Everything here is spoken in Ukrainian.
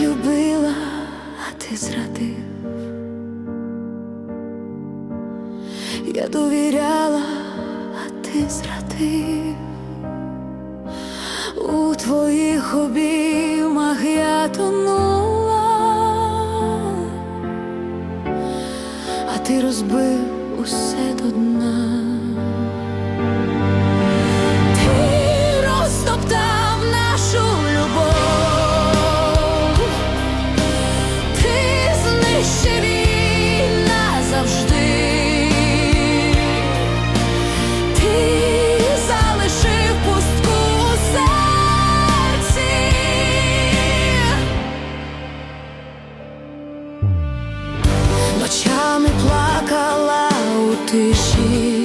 любила, а ти зрадив. Я довіряла, а ти зрадив. У твоїх обіймах я тонула, а ти розбив усе. déchire.